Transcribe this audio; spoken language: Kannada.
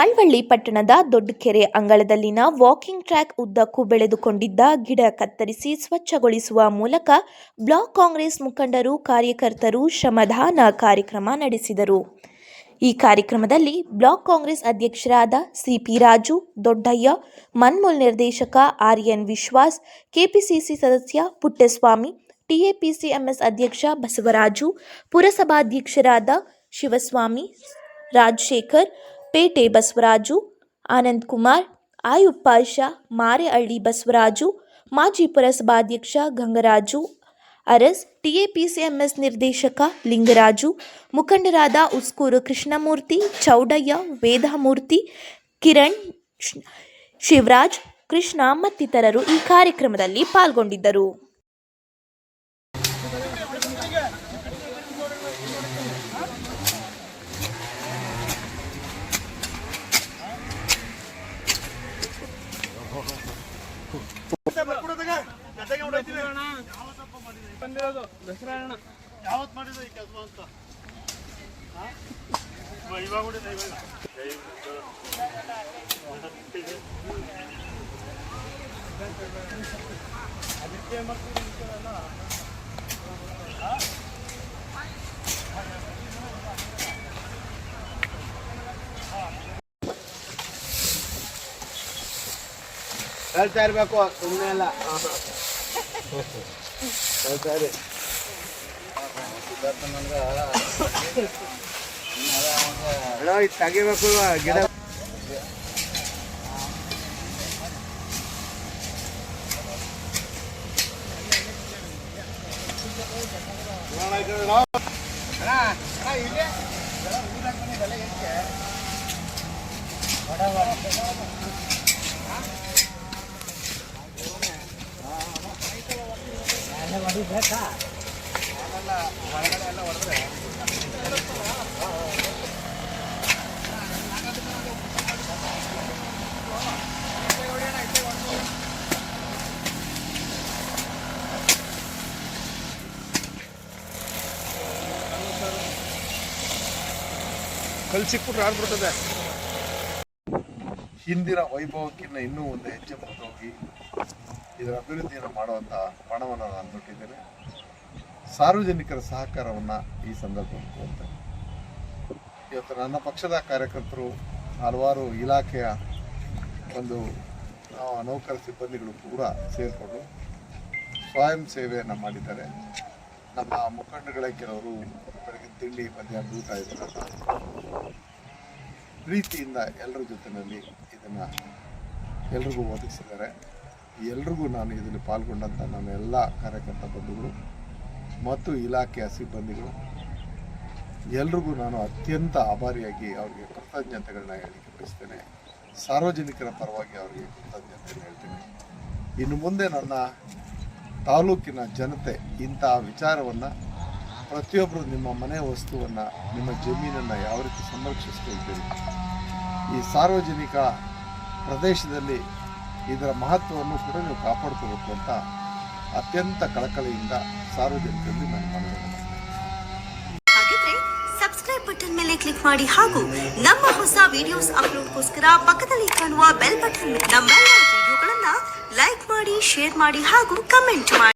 ಮಳವಳ್ಳಿ ಪಟ್ಟಣದ ದೊಡ್ಡಕೆರೆ ಅಂಗಳದಲ್ಲಿನ ವಾಕಿಂಗ್ ಟ್ರ್ಯಾಕ್ ಉದ್ದಕ್ಕೂ ಬೆಳೆದುಕೊಂಡಿದ್ದ ಗಿಡ ಕತ್ತರಿಸಿ ಸ್ವಚ್ಛಗೊಳಿಸುವ ಮೂಲಕ ಬ್ಲಾಕ್ ಕಾಂಗ್ರೆಸ್ ಮುಖಂಡರು, ಕಾರ್ಯಕರ್ತರು ಶ್ರಮದಾನ ಕಾರ್ಯಕ್ರಮ ನಡೆಸಿದರು. ಈ ಕಾರ್ಯಕ್ರಮದಲ್ಲಿ ಬ್ಲಾಕ್ ಕಾಂಗ್ರೆಸ್ ಅಧ್ಯಕ್ಷರಾದ ಸಿಪಿ ರಾಜು, ದೊಡ್ಡಯ್ಯ, ಮನ್ಮೂಲ್ ನಿರ್ದೇಶಕ ಆರ್ಯನ್ ವಿಶ್ವಾಸ್, ಕೆಪಿಸಿಸಿ ಸದಸ್ಯ ಪುಟ್ಟಸ್ವಾಮಿ ಟಿಎಪಿಸಿಎಂಎಸ್ ಅಧ್ಯಕ್ಷ ಬಸವರಾಜು, ಪುರಸಭಾಧ್ಯಕ್ಷರಾದ ಶಿವಸ್ವಾಮಿ, ರಾಜಶೇಖರ್ ಪೇಟೆ ಬಸವರಾಜು, ಆನಂದ್ ಕುಮಾರ್ ಆಯುಪ್ಪಾಷ ಮಾರೆಹಳ್ಳಿ ಬಸವರಾಜು, ಮಾಜಿ ಪುರಸಭಾಧ್ಯಕ್ಷ ಗಂಗರಾಜು, ಅರಸ್, ಟಿಎಪಿಸಿಎಂಎಸ್ ನಿರ್ದೇಶಕ ಲಿಂಗರಾಜು, ಮುಖಂಡರಾದ ಉಸ್ಕೂರು ಕೃಷ್ಣಮೂರ್ತಿ, ಚೌಡಯ್ಯ, ವೇದಮೂರ್ತಿ, ಕಿರಣ್ ಶಿವರಾಜ್, ಕೃಷ್ಣ ಮತ್ತಿತರರು ಈ ಕಾರ್ಯಕ್ರಮದಲ್ಲಿ ಪಾಲ್ಗೊಂಡಿದ್ದರು. ಬಂದಿರೋದು ದಸರಾ ಅಣ್ಣ. ಯಾವತ್ ಮಾಡಿದ ಈ ಕೆಲಸ ಅಂತ? ಇವಾಗ ಹೊಡಿದ ಇವಾಗ ಹೇಳ್ತಾ ಇರ್ಬೇಕು ಸುಮ್ಮನೆ ಅಲ್ಲ. ಹೇಳ್ತಾ ಇರಿ ಅಣ್ಣ, ಇದ್ ತೆಗಿಬೇಕು ಇವ ಗಿಡ ಕಲ್ ಸಿಕ್ಬಿಟ್ರೆ ಆಗ್ಬಿಡ್ತದೆ ಹಿಂದಿನ ವೈಭವಕ್ಕಿಂತ ಇನ್ನೂ ಒಂದು ಹೆಜ್ಜೆ ಮುಂದೋಗಿ ಇದರ ಅಭಿವೃದ್ಧಿಯನ್ನು ಮಾಡುವಂಥ ಪಣವನ್ನು ನಾನು ತೊಟ್ಟಿದ್ದೇನೆ ಸಾರ್ವಜನಿಕರ ಸಹಕಾರವನ್ನು ಈ ಸಂದರ್ಭದಲ್ಲಿ ಕೋರ್ತೇನೆ ಇವತ್ತು ನನ್ನ ಪಕ್ಷದ ಕಾರ್ಯಕರ್ತರು ಹಲವಾರು ಇಲಾಖೆಯ ಒಂದು ನೌಕರ ಸಿಬ್ಬಂದಿಗಳು ಕೂಡ ಸೇರಿಕೊಂಡು ಸ್ವಯಂ ಸೇವೆಯನ್ನು ಮಾಡಿದ್ದಾರೆ. ನಮ್ಮ ಮುಖಂಡಗಳೇ ಕೆಲವರು ಬೆಳಗ್ಗೆ ತಿಂಡಿ, ಮಧ್ಯಾಹ್ನ ಊಟ ಇದ್ದಾರೆ ಪ್ರೀತಿಯಿಂದ ಎಲ್ಲರ ಜೊತೆಯಲ್ಲಿ ಇದನ್ನು ಎಲ್ರಿಗೂ ಒದಗಿಸಿದ್ದಾರೆ ಎಲ್ರಿಗೂ ನಾನು ಇದರಲ್ಲಿ ಪಾಲ್ಗೊಂಡಂಥ ನನ್ನ ಎಲ್ಲ ಕಾರ್ಯಕರ್ತ ಬಂಧುಗಳು ಮತ್ತು ಇಲಾಖೆಯ ಸಿಬ್ಬಂದಿಗಳು, ಎಲ್ರಿಗೂ ನಾನು ಅತ್ಯಂತ ಆಭಾರಿಯಾಗಿ ಅವರಿಗೆ ಕೃತಜ್ಞತೆಗಳನ್ನ ಹೇಳಲಿಕ್ಕೆ ಬಯಸ್ತೇನೆ. ಸಾರ್ವಜನಿಕರ ಪರವಾಗಿ ಅವರಿಗೆ ಕೃತಜ್ಞತೆಯನ್ನು ಹೇಳ್ತೇನೆ. ಇನ್ನು ಮುಂದೆ ನನ್ನ ತಾಲೂಕಿನ ಜನತೆ ಇಂತಹ ವಿಚಾರವನ್ನು ಪ್ರತಿಯೊಬ್ಬರು ನಿಮ್ಮ ಮನೆ ವಸ್ತುವನ್ನು, ನಿಮ್ಮ ಜಮೀನನ್ನು ಯಾವ ರೀತಿ ಸಂರಕ್ಷಿಸ್ಕೊಳ್ತೀರಿ? ಈ ಸಾರ್ವಜನಿಕ ಪ್ರದೇಶದಲ್ಲಿ ಇದರ ಮಹತ್ವವನ್ನು ಕೂಡ ನೀವು ಕಾಪಾಡ್ಕೋಬೇಕು ಅಂತ ಅತ್ಯಂತ ಕಳಕಳಿಯಿಂದ ಸಾರ್ವಜನಿಕರಲ್ಲಿ ನಾನು ಮನವಿ. ಹಾಗಿದ್ರೆ ಸಬ್ಸ್ಕ್ರೈಬ್ ಬಟನ್ ಮೇಲೆ ಕ್ಲಿಕ್ ಮಾಡಿ ಹಾಗೂ ನಮ್ಮ ಹೊಸ ವಿಡಿಯೋಸ್ ಅಪ್ಲೋಡ್ಗೋಸ್ಕರ ಪಕ್ಕದಲ್ಲಿ ಕಾಣುವ ಬೆಲ್ ಬಟನ್ ನಮ್ಮೆಲ್ಲ ವಿಡಿಯೋಗಳನ್ನ ಲೈಕ್ ಮಾಡಿ ಶೇರ್ ಮಾಡಿ ಹಾಗೂ ಕಮೆಂಟ್ ಮಾಡಿ